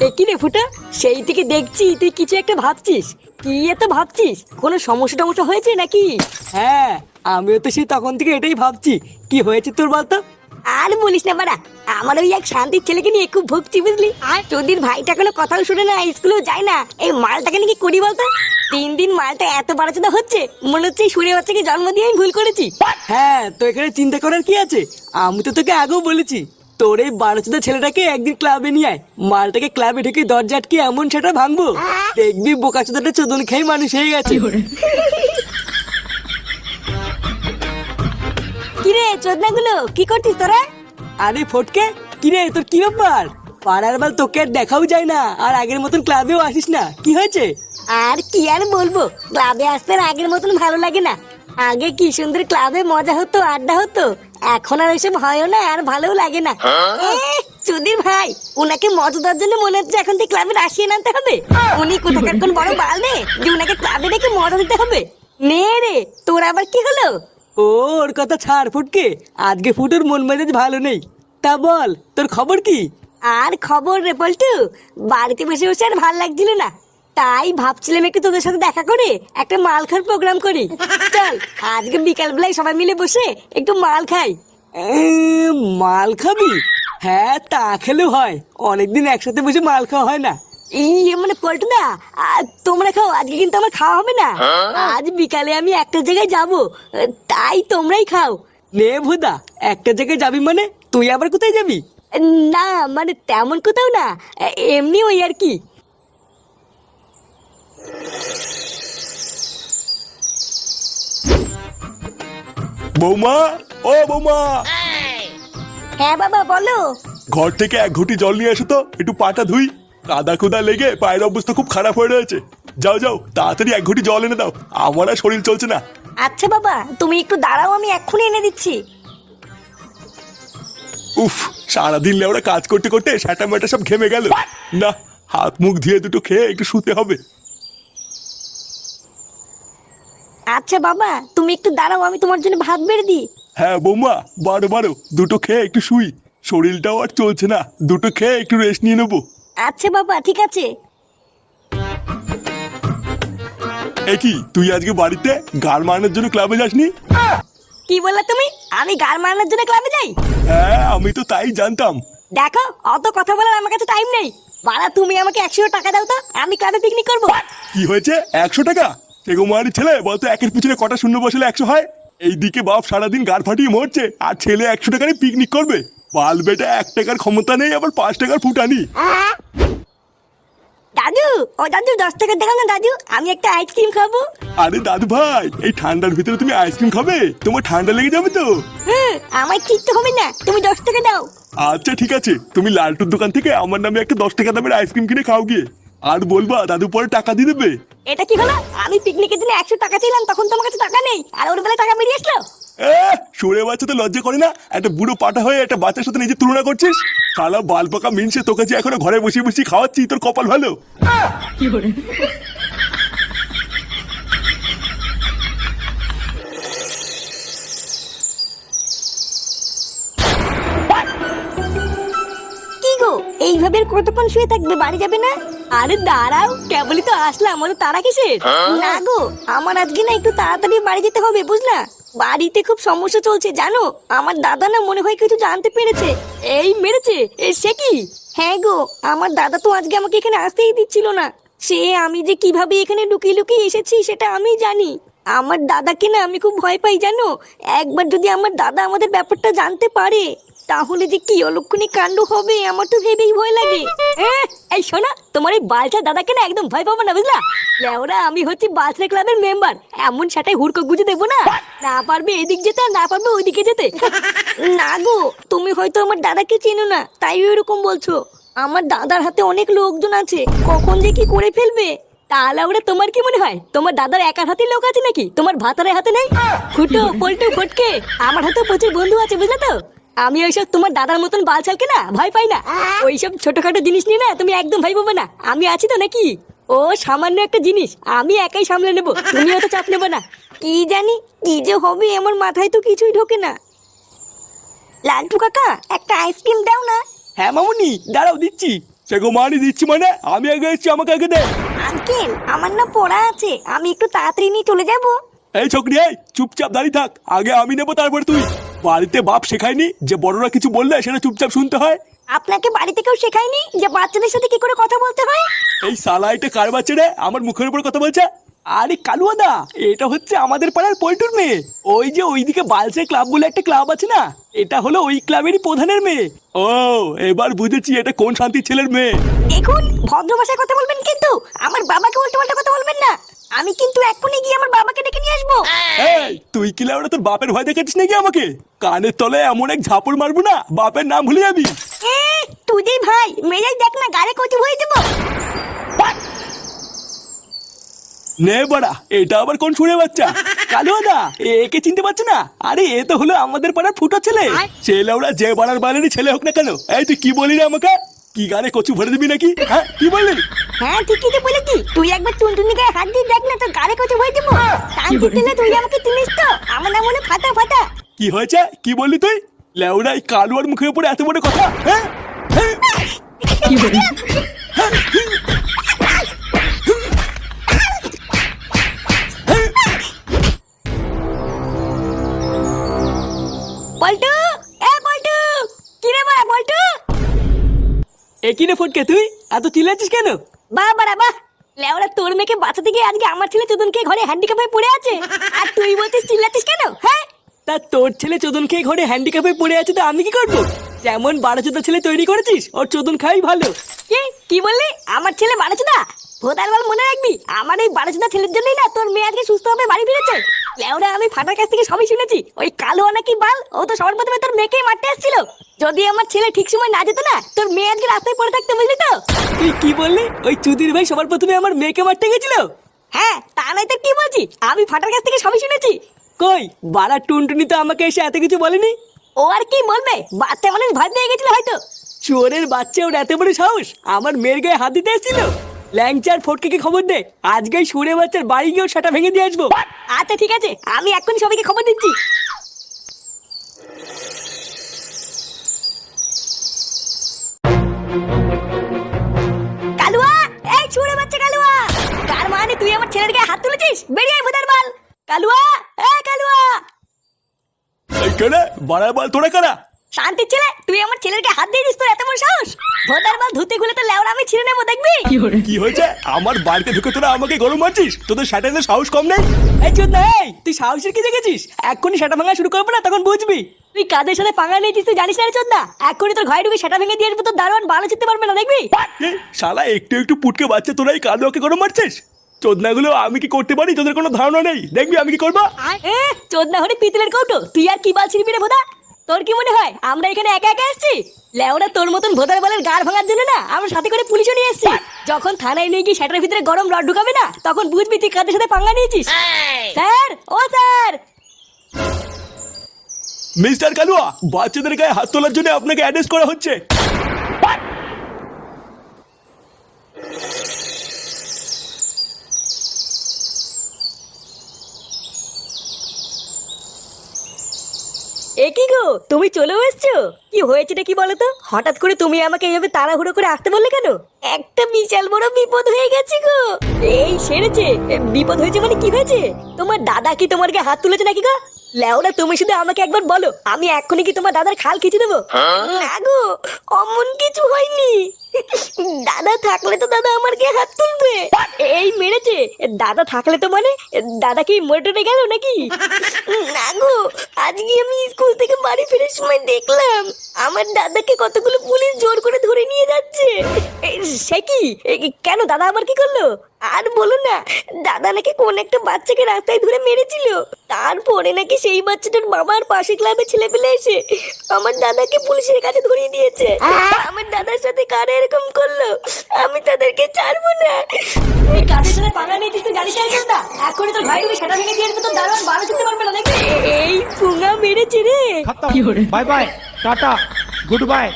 এ কি রে ফুটা? সেই থেকে দেখছি তুই কিছু একটা ভাবছিস। কি এত ভাবছিস? কোনো সমস্যা টমস্যা হয়েছে নাকি? হ্যাঁ আমিও তো সেই তখন থেকে এটাই ভাবছি। কি হয়েছে তোর বলতো? আর বলিস না বাড়া আমার ওই এক শান্তির ছেলেকে নিয়ে খুব ভুগছি বুঝলি। তোদের ভাইটা কোনো কথাও শুনে না স্কুলেও যায় না। এই মালটাকে নাকি করি বলতো? তিন দিন মালটা এত বাড়াচোদা হচ্ছে মনে হচ্ছে সুরে বাচ্চাকে জন্ম দিয়ে আমি ভুল করেছি। হ্যাঁ তো এখানে চিন্তা করার কি আছে? আমি তো তোকে আগেও বলেছি। তোর এই বারোচোদা ছেলেটাকে একদিন ক্লাবে নিয়ে আয়। মালটাকে ক্লাবে ঢুকে দরজা আটকে এমন সেটা ভাঙবো। দেখবি বোকাচোদাটা চোদন খেয়ে মানুষ হয়ে গেছে। কিরে চোদনাগুলো কি করছিস তোরা? আরে ফটকে কিরে তোর কি ব্যাপার? পাড়ার বাল তোকে আর দেখাও যায় না আর আগের মতন ক্লাবেও আসিস না। কি হয়েছে? আর কি আর বলব? ক্লাবে আসতে আর আগের মতন ভালো লাগে না। আগে কি সুন্দর ক্লাবে মজা হতো আড্ডা হতো। এখন আর ওইসব হয়ও না আর ভালোও লাগে না। সুধীর ভাই উনাকে মজাদার জন্য মনে হচ্ছে এখন থেকে ক্লাবে আসিয়ে আনতে হবে। উনি কোথাকার কোন বড় বাল নে যে উনাকে ক্লাবে রেখে মজা দিতে হবে। নে রে তোর আবার কি হলো? ও ওর কথা ছাড় ফুটকে আজকে ফুটোর মন মেজাজ ভালো নেই। তা বল তোর খবর কি? আর খবর রে পল্টু বাড়িতে বসে বসে আর ভালো লাগছিল না। তাই ভাবছিলাম একটু তোদের সাথে দেখা করে একটা মাল খাওয়ার প্রোগ্রাম করি। চল আজকে বিকাল বেলায় সবাই মিলে বসে একটু মাল খাই। মাল খাবি? হ্যাঁ তা খেলেও হয়। অনেকদিন একসাথে বসে মাল খাওয়া হয় না। এই মানে পল্টু দা তোমরা খাও আজকে কিন্তু আমার খাওয়া হবে না। আজ বিকালে আমি একটা জায়গায় যাব তাই তোমরাই খাও। নে ভুদা একটা জায়গায় যাবি মানে? তুই আবার কোথায় যাবি? না মানে তেমন কোথাও না এমনি ওই আর কি। বৌমা ও বৌমা। হ্যাঁ বাবা বলো। ঘর থেকে এক ঘুটি জল নিয়ে এসো তো একটু পাটা ধুই। কাদা কুদা লেগে পায়ের অবস্থা খুব খারাপ হয়ে রয়েছে। যাও যাও তাড়াতাড়ি এক ঘুটি জল এনে দাও। আমার আর শরীর চলছে না। আচ্ছা বাবা তুমি একটু দাঁড়াও আমি এক্ষুনি এনে দিচ্ছি। উফ সারাদিন লেওরা কাজ করতে করতে সাটা মাটা সব ঘেমে গেল। না হাত মুখ ধুয়ে দুটো খেয়ে একটু শুতে হবে। আচ্ছা বাবা তুমি একটু দাঁড়াও আমি তোমার জন্য ভাত বেড়ে দিই। হ্যাঁ বৌমা বারো বারো দুটো খেয়ে একটু শুই। শরীরটাও আর চলছে না দুটো খেয়ে একটু রেস্ট নিয়ে নেব। আচ্ছা বাবা ঠিক আছে। এ কি তুই আজকে বাড়িতে গাল মারানোর জন্য ক্লাবে যাসনি? কি বললা তুমি? আমি গার মারানোর জন্য ক্লাবে যাই? হ্যাঁ আমি তো তাই জানতাম। দেখো অত কথা বলার আমার কাছে টাইম নেই। বাড়া তুমি আমাকে একশো টাকা দাও তো আমি ক্লাবে পিকনিক করব। কি হয়েছে? একশো টাকা? সেগোমারি ছেলে বলতো একের পিছনে কটা শূন্য বসলে একশো হয়। এইদিকে বাপ সারাদিন গাড় ফাটিয়ে মরছে আর ছেলে একশো টাকারই পিকনিক করবে। বাল বেটা এক টাকার ক্ষমতা নেই আবার পাঁচ টাকার ফুটানি। দাদু ও দাদু দশ টাকা দেখাও না দাদু আমি একটা আইসক্রিম খাব। আরে দাদু ভাই এই ঠান্ডার ভিতরে তুমি আইসক্রিম খাবে? তোমার ঠান্ডা লেগে যাবে তো? হ্যাঁ আমার কিচ্ছু হবে না তুমি দশ টাকা দাও। আচ্ছা ঠিক আছে তুমি লালটুর দোকান থেকে আমার নামে একটা দশ টাকা দামের আইসক্রিম কিনে খাও গিয়ে। আর বলবা দাদু পরে টাকা দিয়ে দেবে? এটা কি হলো? আমি পিকনিকের দিনে একশো টাকা চাইলাম তখন তোমার কাছে টাকা নেই আর ওর বেলায় টাকা বেরিয়ে আসলো? সরে বাচ্চা তো লজ্জা করে না? একটা বুড়ো পাটা হয়ে একটা বাচ্চার সাথে নিজে তুলনা করছিস? শালা বাল পাকা মিনসে তোকে যে এখনও ঘরে বসে বসে খাওয়াচ্ছি তোর কপাল ভালো? কি গো এইভাবে কতক্ষণ শুয়ে থাকবে? বাড়ি যাবে না? আরে দাঁড়াও কেবলই তো আসলাম আমাদের তারা কিসের? না গো আমার আজকে না একটু তাড়াতাড়ি বাড়ি যেতে হবে বুঝলা? বাড়িতে খুব সমস্যা চলছে জানো? আমার দাদা না মনে হয় কিছু জানতে পেরেছে। এই মেরেছে এ, সে কি? হ্যাঁ গো আমার দাদা তো আজকে আমাকে এখানে আসতেই দিচ্ছিল না। সে আমি যে কীভাবে এখানে লুকিয়ে লুকিয়ে এসেছি সেটা আমি জানি। আমার দাদাকে না আমি খুব ভয় পাই জানো? একবার যদি আমার দাদা আমাদের ব্যাপারটা জানতে পারে। তাহলে যে কি অলক্ষণী কাণ্ড হবে, আমার তো ভেবেই ভয় লাগে। এই শোনা, তোমার এই বালচা দাদাকে না একদম ভয় পাবো না, বুঝলা? লেওরা, আমি হচ্ছি বালচা ক্লাবের মেম্বার এমন সেটাই হুড়কো গুজে দেবো না। না পারবে এদিক যেতে না পারবে ওইদিকে যেতে। না গো, তুমি হয়তো আমার দাদাকে চেনো না, তাই এরকম বলছো। আমার দাদার হাতে অনেক লোকজন আছে, কখন যে কি করে ফেলবে? তাহলে ওরা তোমার কি মনে হয়? তোমার দাদার একার হাতে লোক আছে নাকি? তোমার ভাতারের হাতে নেই? ফুটো পল্টু, ফটকে, আমার হাতে প্রচুর বন্ধু আছে, বুঝলে তো? আমি ওইসব তোমার দাদার মতন বাল চালকে না ভয় পাই না। ওইসব ছোটখাটো জিনিস নিয়ে না তুমি একদম ভাই পাবে না। আমি আছি তো নাকি? ও সামান্য একটা জিনিস। আমি একাই সামলে নেব। তুমি অত চাপ নেবে না। কি জানি কি যে হবে আমার মাথায় তো কিছুই ঢোকে না। লালটু কাকা একটা আইসক্রিম দাও না। হ্যাঁ মামুনি দাঁড়াও দিচ্ছি। সে গো মানি দিচ্ছি মানে আমি আগে এসেছি আমাকে আগে দে। আঙ্কেল আমার না পড়া আছে। আমি একটু তাড়াতাড়ি নিয়ে চলে যাব। এই ছোকরি এই চুপচাপ দাঁড়িয়ে থাক। আগে আমি নেব তারপরে তুই। বাড়িতে বাপ শেখায়নি? যে বড়রা কিছু বললে সেটা চুপচাপ শুনতে হয়? আপনাকে বাড়িতে কেউ শেখায়নি? যে বাচ্চাদের সাথে কি করে কথা বলতে হয়? এই সালাইটা কার বাচ্চা রে? আমার মুখের উপর কথা বলছে? আরে কালুয়াদা এটা হচ্ছে আমাদের পাড়ার পল্টুর মেয়ে। ওই যে ওইদিকে বালসে ক্লাব বলে একটা ক্লাব আছে না? এটা হলো ওই ক্লাবেরই প্রধানের মেয়ে। ও এবার বুঝেছি এটা কোন শান্তির ছেলের মেয়ে। দেখুন ভদ্র ভাষায় কথা বলবেন কিন্তু আমার বাবাকে উল্টো পাল্টা কথা বলবেন না। আমি কিন্তু এক্ষুনি গিয়ে আমার বাবাকে ডেকে নিয়ে আসব। এই তুই কি লাউড়া তোর বাপের ভয় দেখাচ্ছিস নাকি আমাকে? কানের তলে এমন এক ঝাপড় মারবো না বাপের নাম ভুলে যাবি। তুই যেই ভাই মেজাই দেখ না গাড়ি কচু হয়ে দেবো। নে বাড়া এটা আবার কোন শুনে বাচ্চা? কালুয়াদা একে চিনতে পারছ না? আরে এ তো হলো আমাদের পাড়ার ফুটো ছেলে। ছেলে ওরা যে বাড়ার বালেরই ছেলে হোক না কেন। এই তুই কি বলি রে আমাকে? কি গানে কচু ভরে দিবি নাকি? হ্যাঁ কি বললি? হ্যাঁ ঠিকই তো বলেছি। তুই একবার টুনটুনি গায়ে হাত দিয়ে দেখ না তোর গাড়ি কচু হয়ে দেবো কান্তি দিলে তুই আমাকে চিনিস তো। আমার নাম হলো ফাটা ফাটা। কি হয়েছে? কি বললি তুই? লেউড়া এই কালুয়ার মুখের উপরে এত বড় কথা? হ্যাঁ হ্যাঁ? পল্টু এ পল্টু কি রে বাড়া পল্টু? এ কি রে ফটকে তুই? এত চিল্লাচ্ছিস কেন? বাহ বাড়া বাহ। লেওরা তোর মেয়েকে বাঁচাতে গিয়ে আজকে আমার ছেলে চোদনকে ঘরে হ্যান্ডিক্যাপ হয়ে পড়ে আছে? আর তুই বলছিস চিল্লাচ্ছিস কেন? হ্যাঁ? তা তোর ছেলে চোদন খেয়ে ঘরে হ্যান্ডিক্যাপে পড়ে আছে তো আমি কি করব? যেমন বারো চোদ্দ ছেলে তৈরি করেছিস ওর চোদন খাই ভালো। কি? কি বললি? আমার ছেলে বাড়াচোদা ভোদার বল মনে রাখবি আমার এই বাড়াচোদা ছেলের জন্যই না তোর মেয়ে আজকে সুস্থ হবে বাড়ি ফিরেছে। লেওরা আমি ফাটার কাছ থেকে সবই শুনেছি। ওই কালো নাকি বাল? ও তো সবার প্রথমে তোর মেয়েকেই মারতে আসছিল। যদি আমার ছেলে ঠিক সময় না যেত না তোর মেয়ে আজকে রাস্তায় পড়ে থাকতে বুঝলি তো? তুই কি বললি? ওই চুদির ভাই সবার প্রথমে আমার মেয়েকে মারতে গেছিল? হ্যাঁ তা নাই তো কি বলছি? আমি ফাটার কাছ থেকে সবই শুনেছি। কই? বাড়া টুনটুনি তো আমাকে এসে এত কিছু বলেনি? ও আর কি বলবে? বাচ্চা মানুষ ভয় পেয়ে গেছিল হয়তো। চোরের বাচ্চা ওর এত বড় সাহস আমার মেয়ের গায়ে হাত দিতে এসেছিল? ল্যাংচার ফটকে খবর দে। আজকে সুরে বাচ্চার বাড়ি গিয়েও সেটা ভেঙে দিয়ে আসব। আচ্ছা ঠিক আছে। আমি এখন সবাইকে খবর দিচ্ছি। কালুয়া! এই ছুড়ে বাচ্চা কালুয়া! কার মানে তুই আমার ছেলের গায়ে হাত তুলেছিস? বেরিয়ে আয় ভোদার বাল। কালুয়া! এ কালুয়া! এই কেনে বাড়ার বাল তোরা কারা? শান্তির ছেলে তুই আমার ছেলের গায়ে হাত দিয়ে দিস তোর এত বড় সাহস? ভোদার বাল ধুতে খুলে তো লেওড়া আমি ছিঁড়ে নেব দেখবি? কি হয়েছে? আমার বাড়িতে ঢুকে তোরা আমাকে গরম মারছিস? তোদের স্যাটারের সাহস কম নেই? এই চোদ না এই তুই সাহসের কি দেখেছিস? এক্ষুনি সেটা ভাঙা শুরু করব না তখন বুঝবি। তুই কাদের সাথে পাঙ্গা নিয়েছিস তুই জানিস না রে চোদ্দা এক্ষুনি তোর ঘরে ঢুকে সেটা ভেঙে দিয়ে আসব তোর দারোয়ান ভালো চিনতে পারবে না দেখবি? শালা একটু একটু পুটকে বাচ্চা তোরা এই কালুয়াকে গরম মারছিস? চোদনাগুলো আমি কি করতে পারি? তোদের কোনো ধারণা নেই? দেখবি আমি কি করব? এ চোদ্দা হলে পিতলের কৌটো তুই আর কি বাল ছিড়বি রে ভোদা? তোর কি মনে হয় আমরা এখানে একা একা এসেছি? লেওরা তোর মতন ভোদার বলের গাড় ভাঙার জন্য না আমরা সাথে করে পুলিশও নিয়ে এসেছি। যখন থানায় নিয়ে গিয়ে সেটার ভিতরে গরম রড ঢুকাবে না তখন বুঝবি তুই কাদের সাথে পাঙ্গা নিয়েছিস? স্যার ও স্যার! মিস্টার কালুয়া বাচ্চাদের গায়ে হাত তোলার জন্য আপনাকে অ্যাড্রেস করা হচ্ছে। এ কি গো? তুমি চলেও এসছো? কি হয়েছেটা কি বলো তো? হঠাৎ করে তুমি আমাকে এইভাবে তাড়াহুড়ো করে আসতে বললে কেন? একটা বিশাল বড় বিপদ হয়ে গেছে গো। এই সেরেছে। বিপদ হয়েছে মানে কি হয়েছে? তোমার দাদা কি তোমার গায়ে হাত তুলেছে নাকি গো? লেওরা তুমি শুধু আমাকে একবার বলো আমি এক্ষুনি কি তোমার দাদার খাল খিচে দেবো? না গো অমন কিছু হয়নি। দাদা থাকলে তো দাদা আমার গায়ে হাত তুলবে। এই মেরেছে। দাদা থাকলে তো মানে দাদা কি মরে টরে গেল নাকি? না গো আজকে আমি স্কুল থেকে বাড়ি ফেরার সময় দেখলাম আমার দাদাকে কতগুলো পুলিশ জোর করে ধরে নিয়ে যাচ্ছে। সে কি? কেন দাদা আবার কি করল? আর বলো না দাদা নাকি কোন একটা বাচ্চাকে রাস্তায় ধরে মেরেছিল? তারপরে নাকি সেই বাচ্চাটার মামার পাশে ক্লাবে ছেলে পেলে এসে আমার দাদাকে পুলিশের কাছে ধরিয়ে দিয়েছে। আমার দাদার সাথে কার এরকম করল? আমি তাদেরকে ছাড়বো না। এই নিয়ে গাড়ি না। তোর নাকি এই পুঙ্গা মেরেছে রে। Bye bye tata good bye.